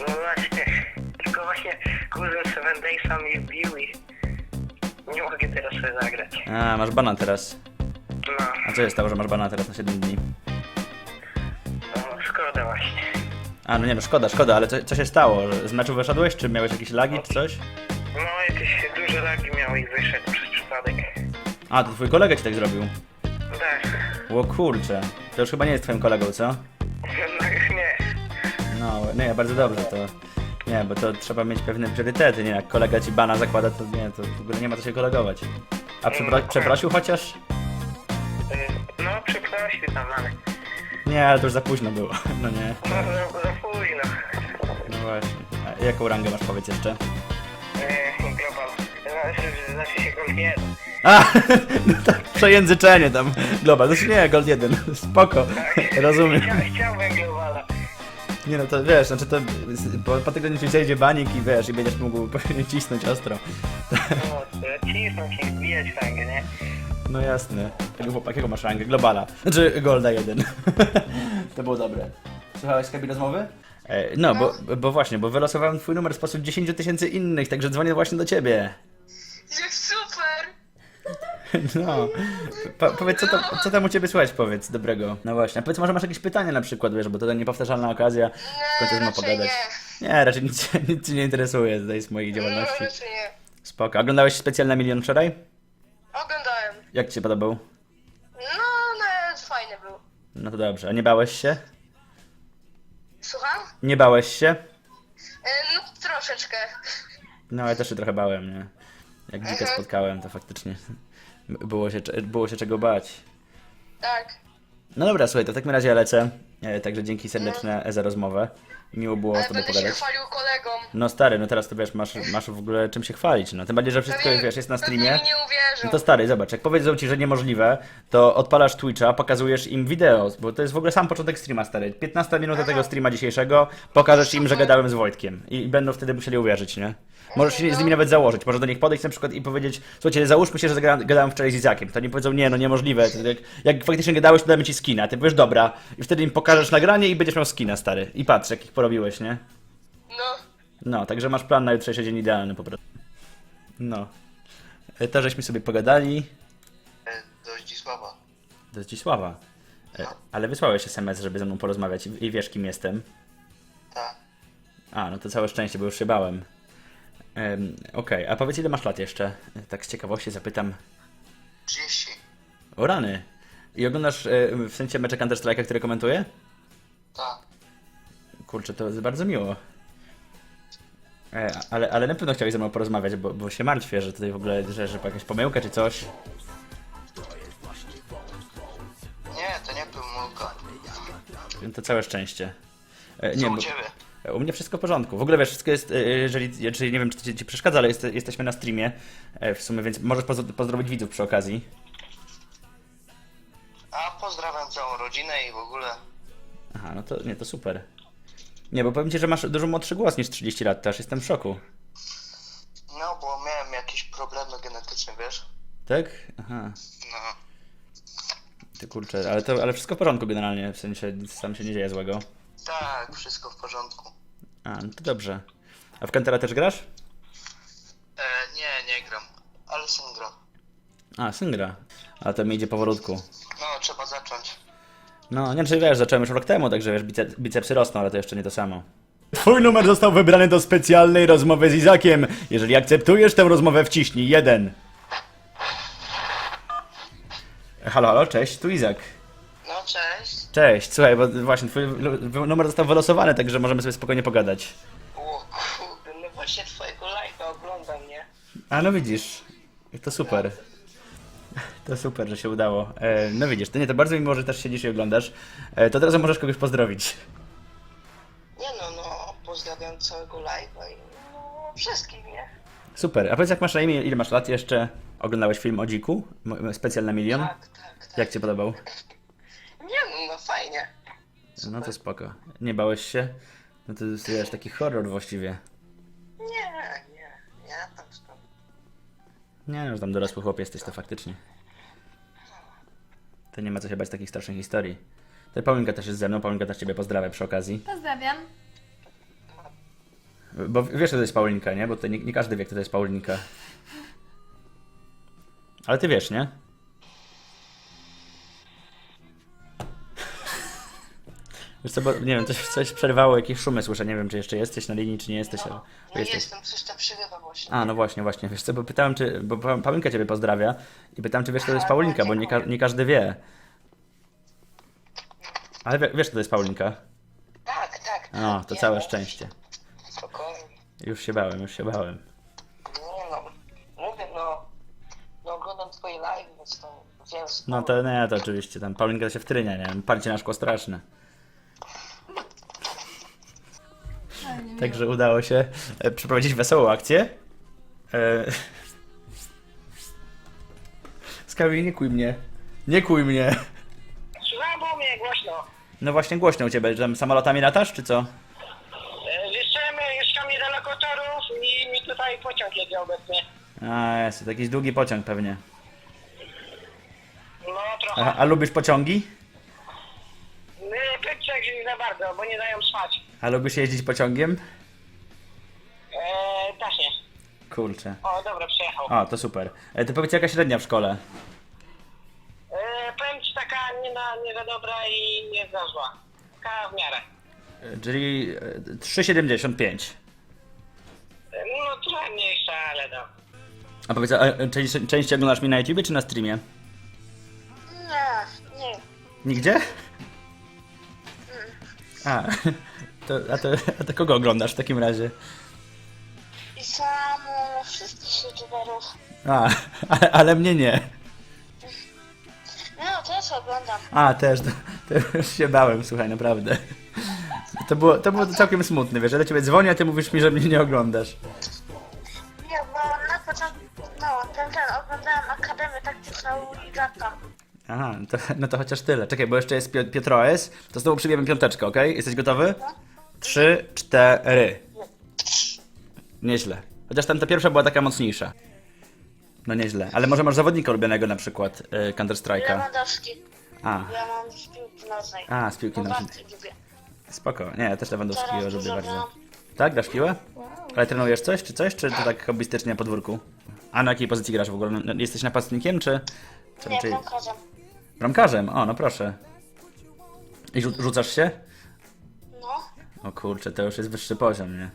No właśnie, tylko właśnie kuzyn Seven Daysa mnie wbił i nie mogę teraz sobie zagrać. A, masz bana teraz. No, A co się stało, że masz bana teraz na 7 dni? no szkoda właśnie. A, no nie no, szkoda, szkoda, ale co, co się stało? Z meczu wyszedłeś, czy miałeś jakieś lagi, czy coś? No jakieś duże lagi miał i wyszedł przez przypadek. A, to twój kolega ci tak zrobił. Tak, Ło kurczę, to już chyba nie jest twoim kolegą, co? no nie. No, nie, bardzo dobrze, to... Nie, bo to trzeba mieć pewne priorytety, nie? Jak kolega ci bana zakłada, to nie, to w ogóle nie ma co się kolegować. A przepro przeprosił chociaż? Y, No przeprosił tam, ale Nie, ale to już za późno było, no nie. no za, za późno. No właśnie. A jaką rangę masz, powiedz jeszcze? Y, Global, znaczy, znaczy się Gold 1. A, no tak, przejęzyczenie tam. Global, znaczy nie, Gold 1, spoko, rozumiem. Chcia, chciałbym Globala. Nie no, to wiesz, znaczy to po, po tygodniu ci zejdzie banik i wiesz, i będziesz mógł cisnąć ostro. No, cisnąć i wbijać rangę, nie? No jasne. Tego chłopak, jakiego masz rangę? Globala. Znaczy Golda 1. to było dobre. Słuchałeś z kabiny rozmowy? E, no, bo, bo właśnie, bo wylosowałem twój numer spośród 10 tysięcy innych, także dzwonię właśnie do ciebie. Super! No. Po, powiedz, co tam, co tam u ciebie słychać, powiedz, dobrego. No właśnie, a powiedz, może masz jakieś pytania na przykład, wiesz, bo to niepowtarzalna okazja. W końcu mną raczej pogadać. Nie, raczej nic, nic ci nie interesuje tutaj z mojej No, działalności. raczej nie. Spoko. Oglądałeś specjalny milion wczoraj? Oglądałem. Jak ci się podobał? No, nawet fajny był. No to dobrze. A nie bałeś się? Słucham? Nie bałeś się? E, no, troszeczkę. No, ja też się trochę bałem, nie? Jak dzika Mhm. spotkałem, to faktycznie było się, było się czego bać. Tak. No dobra, słuchaj, to w takim razie ja lecę. E, Także dzięki serdeczne za rozmowę. Miło było z Ale tobą będę się pogadać. chwalił kolegom. No stary, no teraz to wiesz, masz, masz w ogóle czym się chwalić, no. Tym bardziej, że wszystko, Pewnie- wiesz, jest na pewnie streamie. mi nie uwierzą. No to stary, zobacz, jak powiedzą ci, że niemożliwe, to odpalasz Twitcha, pokazujesz im wideo, bo to jest w ogóle sam początek streama, stary. 15 minut do tego streama dzisiejszego, pokażesz im, że gadałem z Wojtkiem i, i będą wtedy musieli uwierzyć, nie? Możesz się z nimi nawet założyć, może do nich podejść na przykład i powiedzieć, słuchajcie, załóżmy się, że zagra- gadałem wczoraj z Izakiem, to oni powiedzą, nie, no niemożliwe, to jak, jak faktycznie gadałeś, to damy ci skina, ty powiesz, dobra, i wtedy im pokażesz nagranie i będziesz miał skina, stary. I patrz, jakich porobiłeś, nie? No. No, także masz plan na jutrzejszy dzień idealny po prostu. No. E, To żeśmy sobie pogadali. E, do Zdzisława. Do Zdzisława. E, Ale wysłałeś SMS, żeby ze mną porozmawiać i, i wiesz kim jestem. Tak. A, no to całe szczęście, bo już się bałem. Em, Okej, a powiedz ile masz lat jeszcze? E, Tak z ciekawości zapytam. 30. O rany! I oglądasz e, w sensie mecze Counter Strike'a, które komentuję? Tak. Kurczę, to jest bardzo miło. E, ale, ale na pewno chciałeś ze mną porozmawiać, bo, bo się martwię, że tutaj w ogóle, że, że jakaś pomyłka czy coś. Nie, to nie był Mulka. To całe szczęście. E, Co Nie, u bo, ciebie? u mnie wszystko w porządku. W ogóle wiesz, wszystko jest, jeżeli, czyli nie wiem, czy ci, ci przeszkadza, ale jest, jesteśmy na streamie w sumie, więc możesz poz- pozdrowić widzów przy okazji. A pozdrawiam całą rodzinę i w ogóle. Aha, no to nie, to super. Nie, bo powiem ci, że masz dużo młodszy głos niż 30 lat, to aż jestem w szoku. No, bo miałem jakieś problemy genetyczne, wiesz? Tak? Aha. No. Ty kurczę, ale to, ale wszystko w porządku generalnie, w sensie nic tam się nie dzieje złego. Tak, wszystko w porządku. A, no to dobrze. A w Kantera też grasz? E, nie, nie gram. Ale syn gra. A, syn gra. A to mi idzie powolutku. No, trzeba zacząć. No, nie czy wiesz, zacząłem już rok temu, także wiesz, bice- bicepsy rosną, ale to jeszcze nie to samo. Twój numer został wybrany do specjalnej rozmowy z Izakiem. Jeżeli akceptujesz tę rozmowę, wciśnij jeden. Halo, halo, cześć, tu Izak. No, cześć. Cześć, słuchaj, bo właśnie twój lu- numer został wylosowany, także możemy sobie spokojnie pogadać. O kurde, no właśnie twojego lajka oglądam, nie? A no widzisz, to super. To super, że się udało. E, no widzisz, to nie, to bardzo mi miło, że też siedzisz i oglądasz. E, to teraz możesz kogoś pozdrowić. Nie no, no, pozdrawiam całego lajka i no, wszystkich, nie? Super, a powiedz jak masz na imię, ile masz lat jeszcze? Oglądałeś film o dziku? M- Specjal na milion? Tak, tak, tak. Jak ci podobał? Nie no, no fajnie. No to spoko. Nie bałeś się? No to jest wiesz, taki horror właściwie. Nie, nie, nie, tam. Nie, no, że tam dorosły chłop jesteś, to faktycznie. To nie ma co się bać takich strasznych historii. To Paulinka też jest ze mną, Paulinka też ciebie pozdrawia przy okazji. Pozdrawiam. Bo wiesz, że to jest Paulinka, nie? Bo to nie, nie każdy wie, kto to jest Paulinka. Ale ty wiesz, nie? Wiesz co, bo nie wiem, coś, coś przerwało, jakieś szumy słyszę, nie wiem, czy jeszcze jesteś na linii, czy nie jesteś. ale- No, no jesteś. jestem, coś tam przerywa właśnie. A, no właśnie, właśnie, wiesz co, bo pytałem, czy, bo Pa- Paulinka ciebie pozdrawia i pytałem, czy wiesz, kto to jest Aha, Paulinka, bo nie, ka- dziękuję. nie każdy wie. Ale wie, wiesz, kto to jest Paulinka? Tak, tak. No, to Nie, całe no, szczęście. Spokojnie. Już się bałem, już się bałem. Nie no, mówię, no, no oglądam twoje live, więc to wiem No to nie, to oczywiście, tam Paulinka to się wtrynia, nie wiem, parcie na szkło straszne. Także udało się e, przeprowadzić wesołą akcję. E... Skawi, nie kuj mnie. Nie kuj mnie. Słucham, bo mnie głośno. No właśnie głośno u ciebie, tam samolotami latasz, czy co? E, co, my mieszkam niedaleko torów i mi tutaj pociąg jedzie obecnie. A, jest, to jakiś długi pociąg pewnie. No trochę. A, a lubisz pociągi? My pyczek nie za bardzo, bo nie dają spać. A lubisz jeździć pociągiem? Eee, też nie. Kurczę. O, dobra, przyjechał. O, to super. E, to powiedz jaka średnia w szkole? Eee, powiem ci taka nie, na, nie za dobra i nie za zła. Taka w miarę. E, Czyli e, 3,75. Eee, no trochę mniejsza, ale no. A powiedz, a, e, częściej, częściej oglądasz mnie na YouTube czy na streamie? Nie, nie. Nigdzie? A, to, a, to, a to kogo oglądasz w takim razie? I samo wszystkich youtuberów. A, ale, ale mnie nie. No, też oglądam. A, też, to, to już się bałem, słuchaj, naprawdę. To było, to było całkiem smutne, wiesz, do ciebie dzwonię, a ty mówisz mi, że mnie nie oglądasz. Nie, bo na początku, no, ten, ten, oglądałem Akademię Taktyczną Ligata. Aha, no to, no to chociaż tyle. Czekaj, bo jeszcze jest Pio- Piotroes, to znowu przybijemy piąteczkę, okej? Jesteś gotowy? Trzy, cztery. Nieźle. Chociaż tam ta pierwsza była taka mocniejsza. No nieźle. Ale może masz zawodnika ulubionego na przykład y, Counter-Strike'a. Lewandowski. A, Ja mam z piłki nożnej. a, z piłki Bo nożnej. bardzo lubię. Spoko. Nie, ja też Lewandowskiego Teraz lubię dużo bardzo. gram. Tak, grasz w piłę? Ale trenujesz coś, czy coś, czy to tak hobbystycznie na podwórku? A na jakiej pozycji grasz w ogóle? No, Jesteś napastnikiem, czy... czy Nie, raczej- bramkarzem. Bramkarzem, o, no proszę. I rzu- rzucasz się? O kurczę, to już jest wyższy poziom, nie?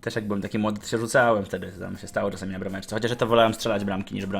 Też jak byłem taki młody, to się rzucałem wtedy, tam się stało czasami na brameczce. Chociaż ja to wolałem strzelać bramki niż bronić.